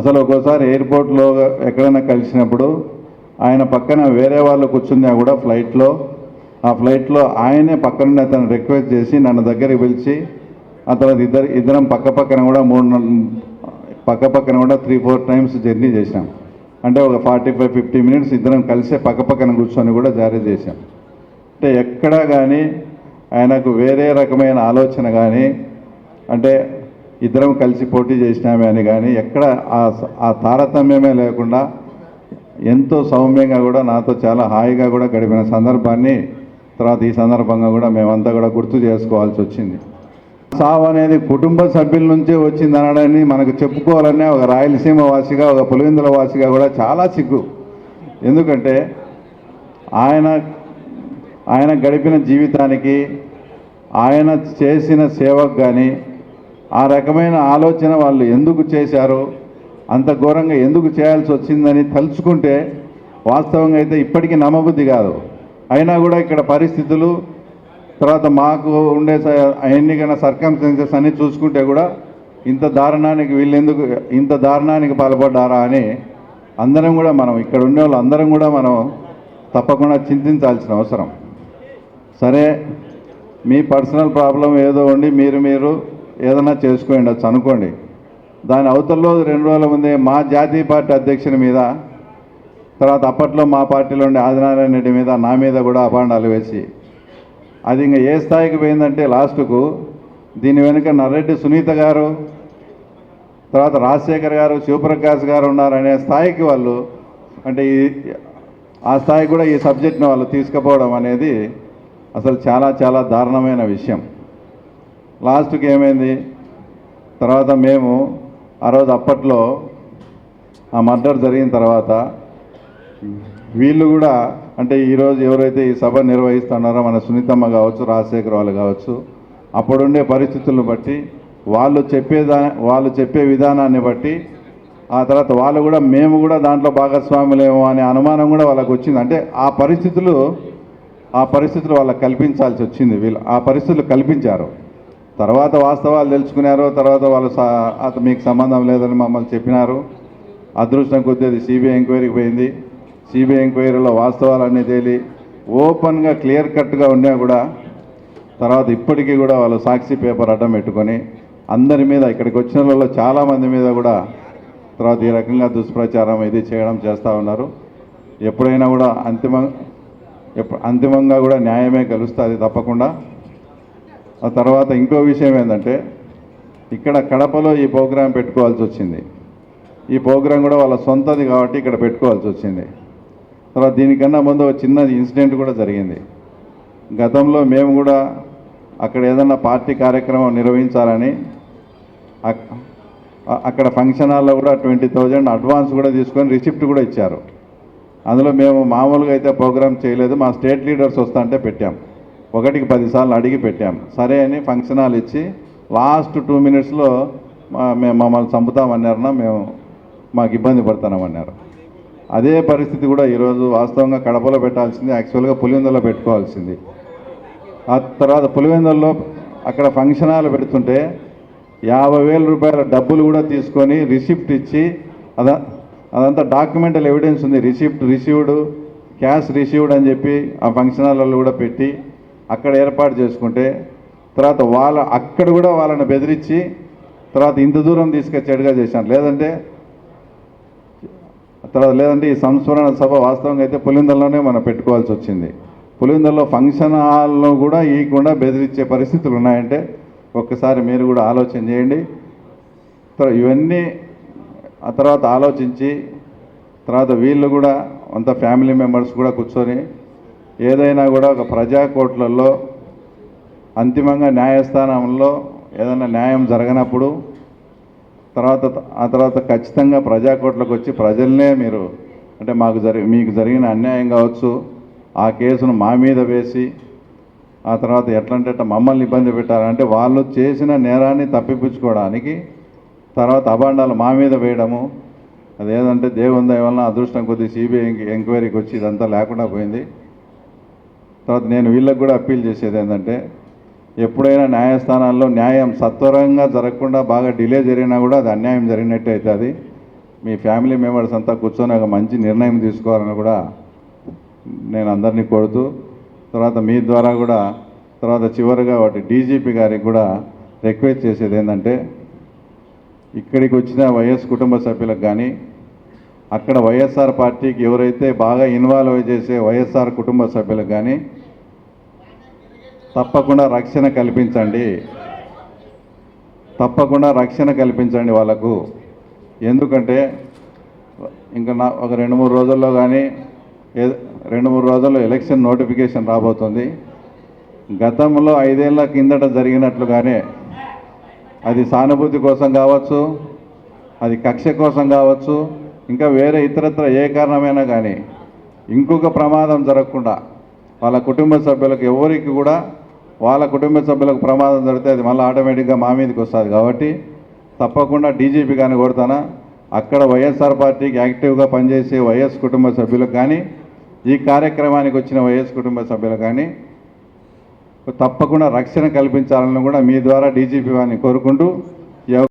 అసలు ఒక్కోసారి ఎయిర్పోర్ట్లో ఎక్కడైనా కలిసినప్పుడు ఆయన పక్కన వేరే వాళ్ళు కూర్చున్నా కూడా ఫ్లైట్లో ఆ ఫ్లైట్లో ఆయనే పక్కనుండి అతను రిక్వెస్ట్ చేసి నన్ను దగ్గరికి పిలిచి ఆ తర్వాత ఇద్దరు ఇద్దరం పక్క పక్కన కూడా మూడు పక్క పక్కన కూడా త్రీ ఫోర్ టైమ్స్ జర్నీ చేశాం. అంటే ఒక ఫార్టీ ఫైవ్ ఫిఫ్టీ మినిట్స్ ఇద్దరం కలిసే పక్క పక్కన కూర్చొని కూడా జారీ చేశాం. అంటే ఎక్కడా కానీ ఆయనకు వేరే రకమైన ఆలోచన కానీ అంటే ఇద్దరం కలిసి పోటీ చేసినామే అని కానీ ఎక్కడ ఆ ఆ తారతమ్యమే లేకుండా ఎంతో సౌమ్యంగా కూడా నాతో చాలా హాయిగా కూడా గడిపిన సందర్భాన్ని తర్వాత ఈ సందర్భంగా కూడా మేమంతా కూడా గుర్తు చేసుకోవాల్సి వచ్చింది. సావు అనేది కుటుంబ సభ్యుల నుంచే వచ్చింది అనడాన్ని మనకు చెప్పుకోవాలనే ఒక రాయలసీమ వాసిగా ఒక పులివెందుల వాసిగా కూడా చాలా సిగ్గు. ఎందుకంటే ఆయన ఆయన గడిపిన జీవితానికి ఆయన చేసిన సేవకు కానీ ఆ రకమైన ఆలోచన వాళ్ళు ఎందుకు చేశారు అంత ఘోరంగా ఎందుకు చేయాల్సి వచ్చిందని తలుచుకుంటే వాస్తవంగా అయితే ఇప్పటికీ నమ్మబుద్ధి కాదు. అయినా కూడా ఇక్కడ పరిస్థితులు తర్వాత మాకు ఉండే ఎన్నికైన సర్కమ్స్టెన్సెస్ అన్నీ చూసుకుంటే కూడా ఇంత దారుణానికి వీళ్ళెందుకు ఇంత దారుణానికి పాల్పడ్డారా అని అందరం కూడా మనం ఇక్కడ ఉండే వాళ్ళు అందరం కూడా మనం తప్పకుండా చింతించాల్సిన అవసరం. సరే మీ పర్సనల్ ప్రాబ్లం ఏదో ఉండి మీరు మీరు ఏదైనా చేసుకోండి అనుకోండి దాని అవతల్లో రెండు రోజుల ముందే మా జాతీయ పార్టీ అధ్యక్షుని మీద తర్వాత అప్పట్లో మా పార్టీలో ఉండే ఆదినారాయణ రెడ్డి మీద నా మీద కూడా అపాండాలు వేసి అది ఇంకా ఏ స్థాయికి పోయిందంటే లాస్ట్కు దీని వెనుక నర్రెడ్డి సునీత గారు తర్వాత రాజశేఖర్ గారు శివప్రకాష్ గారు ఉన్నారనే స్థాయికి వాళ్ళు అంటే ఈ ఆ స్థాయికి కూడా ఈ సబ్జెక్ట్ని వాళ్ళు తీసుకుపోవడం అనేది అసలు చాలా చాలా దారుణమైన విషయం. లాస్ట్కి ఏమైంది? తర్వాత మేము ఆ రోజు అప్పట్లో ఆ మర్డర్ జరిగిన తర్వాత వీళ్ళు కూడా అంటే ఈరోజు ఎవరైతే ఈ సభ నిర్వహిస్తున్నారో మన సునీతమ్మ కావచ్చు రాజశేఖర్ వాళ్ళు కావచ్చు అప్పుడుండే పరిస్థితులను బట్టి వాళ్ళు చెప్పేదా వాళ్ళు చెప్పే విధానాన్ని బట్టి ఆ తర్వాత వాళ్ళు కూడా మేము కూడా దాంట్లో భాగస్వాములేమో అనే అనుమానం కూడా వాళ్ళకు వచ్చింది. అంటే ఆ పరిస్థితులు ఆ పరిస్థితులు వాళ్ళకి కల్పించాల్సి వచ్చింది వీళ్ళు. ఆ పరిస్థితులు కల్పించారు. తర్వాత వాస్తవాలు తెలుసుకున్నారు తర్వాత వాళ్ళు అతను మీకు సంబంధం లేదని మమ్మల్ని చెప్పినారు. అదృష్టం కొద్దీ సిబిఐ ఎంక్వైరీకి పోయింది. సిబిఐ ఎంక్వైరీలో వాస్తవాలన్నీ తేలి ఓపెన్గా క్లియర్ కట్గా ఉన్నా కూడా తర్వాత ఇప్పటికీ కూడా వాళ్ళు సాక్షి పేపర్ అడ్డం పెట్టుకొని అందరి మీద ఇక్కడికి వచ్చిన వాళ్ళలో చాలామంది మీద కూడా తర్వాత ఈ రకంగా దుష్ప్రచారం ఇది చేయడం చేస్తూ ఉన్నారు. ఎప్పుడైనా కూడా అంతిమ ఎప్ అంతిమంగా కూడా న్యాయమే కలుస్తుంది తప్పకుండా. ఆ తర్వాత ఇంకో విషయం ఏంటంటే ఇక్కడ కడపలో ఈ ప్రోగ్రాం పెట్టుకోవాల్సి వచ్చింది. ఈ ప్రోగ్రాం కూడా వాళ్ళ సొంతది కాబట్టి ఇక్కడ పెట్టుకోవాల్సి వచ్చింది. తర్వాత దీనికన్నా ముందు ఒక చిన్న ఇన్సిడెంట్ కూడా జరిగింది. గతంలో మేము కూడా అక్కడ ఏదన్నా పార్టీ కార్యక్రమం నిర్వహించాలని అక్కడ ఫంక్షన్ హాల్లో కూడా ట్వంటీ థౌజండ్ అడ్వాన్స్ కూడా తీసుకొని రిసిప్ట్ కూడా ఇచ్చారు. అందులో మేము మామూలుగా అయితే ప్రోగ్రామ్ చేయలేదు. మా స్టేట్ లీడర్స్ వస్తా అంటే పెట్టాం. ఒకటికి పదిసార్లు అడిగి పెట్టాం. సరే అని ఫంక్షన్ హాల్ ఇచ్చి లాస్ట్ టూ మినిట్స్లో మేము మమ్మల్ని చంపుతామన్నారన్నా మేము మాకు ఇబ్బంది పడతామన్నారు అదే పరిస్థితి కూడా ఈరోజు వాస్తవంగా కడపలో పెట్టాల్సింది యాక్చువల్గా పులివెందులో పెట్టుకోవాల్సింది. ఆ తర్వాత పులివెందుల్లో అక్కడ ఫంక్షన్ హాల్ పెడుతుంటే యాభై వేల రూపాయల డబ్బులు కూడా తీసుకొని రిసిప్ట్ ఇచ్చి అద అదంతా డాక్యుమెంటల్ ఎవిడెన్స్ ఉంది. రిసిప్ట్ రిసీవ్డ్ క్యాష్ రిసీవ్డ్ అని చెప్పి ఆ ఫంక్షన్ హాల్లో కూడా పెట్టి అక్కడ ఏర్పాటు చేసుకుంటే తర్వాత వాళ్ళ అక్కడ కూడా వాళ్ళని బెదిరించి తర్వాత ఇంత దూరం తీసుకొచ్చేట్టుగా చేశాను. లేదంటే తర్వాత లేదంటే ఈ సంస్మరణ సభ వాస్తవంగా అయితే పులిందల్లోనే మనం పెట్టుకోవాల్సి వచ్చింది. పులిందల్లో ఫంక్షన్ హాల్లో కూడా ఇవ్వకుండా బెదిరించే పరిస్థితులు ఉన్నాయంటే ఒక్కసారి మీరు కూడా ఆలోచన చేయండి. తర్వాత ఇవన్నీ ఆ తర్వాత ఆలోచించి తర్వాత వీళ్ళు కూడా అంత ఫ్యామిలీ మెంబర్స్ కూడా కూర్చొని ఏదైనా కూడా ఒక ప్రజా కోర్టులలో అంతిమంగా న్యాయస్థానంలో ఏదైనా న్యాయం జరగనప్పుడు తర్వాత ఆ తర్వాత ఖచ్చితంగా ప్రజా కోర్టులకు వచ్చి ప్రజల్నే మీరు అంటే మాకు జరి మీకు జరిగిన అన్యాయం కావచ్చు ఆ కేసును మా మీద వేసి ఆ తర్వాత ఎట్లంటే అట్లా మమ్మల్ని ఇబ్బంది పెట్టారంటే వాళ్ళు చేసిన నేరాన్ని తప్పిపుచ్చుకోవడానికి తర్వాత అభాండాలు మా మీద వేయడము అదేదంటే దేవుని దయ వలన అదృష్టం కొద్ది సిబిఐ ఎంక్వైరీకి వచ్చి ఇదంతా లేకుండా పోయింది. తర్వాత నేను వీళ్ళకి కూడా అప్పీల్ చేసేది ఏంటంటే ఎప్పుడైనా న్యాయస్థానాల్లో న్యాయం సత్వరంగా జరగకుండా బాగా డిలే జరిగినా కూడా అది అన్యాయం జరిగినట్టు అవుతుంది. మీ ఫ్యామిలీ మెంబర్స్ అంతా కూర్చొని ఒక మంచి నిర్ణయం తీసుకోవాలని కూడా నేను అందరినీ కోరుతూ తర్వాత మీ ద్వారా కూడా తర్వాత చివరిగా వాటి డీజీపీ గారికి కూడా రిక్వెస్ట్ చేసేది ఏంటంటే ఇక్కడికి వచ్చిన వైఎస్ కుటుంబ సభ్యులకు కానీ అక్కడ వైఎస్ఆర్ పార్టీకి ఎవరైతే బాగా ఇన్వాల్వ్ చేసే వైఎస్ఆర్ కుటుంబ సభ్యులకు కానీ తప్పకుండా రక్షణ కల్పించండి. తప్పకుండా రక్షణ కల్పించండి వాళ్ళకు. ఎందుకంటే ఇంకా నా ఒక రెండు మూడు రోజుల్లో కానీ ఏ- రెండు మూడు రోజుల్లో ఎలక్షన్ నోటిఫికేషన్ రాబోతుంది. గతంలో ఐదేళ్ళ కిందట జరిగినట్లుగానే అది సానుభూతి కోసం కావచ్చు అది కక్ష కోసం కావచ్చు ఇంకా వేరే ఇతరత్ర ఏ కారణమైనా కానీ ఇంకొక ప్రమాదం జరగకుండా వాళ్ళ కుటుంబ సభ్యులకు ఎవరికి కూడా వాళ్ళ కుటుంబ సభ్యులకు ప్రమాదం జరిగితే అది మళ్ళీ ఆటోమేటిక్గా మా మీదకి వస్తుంది. కాబట్టి తప్పకుండా డీజీపీ కానీ కొడతానా అక్కడ వైఎస్ఆర్ పార్టీకి యాక్టివ్గా పనిచేసే వైఎస్ కుటుంబ సభ్యులకు కానీ ఈ కార్యక్రమానికి వచ్చిన వైఎస్ కుటుంబ సభ్యులకు కానీ తప్పకుండా రక్షణ కల్పించాలని కూడా మీ ద్వారా డీజీపీ వారిని కోరుకుంటూ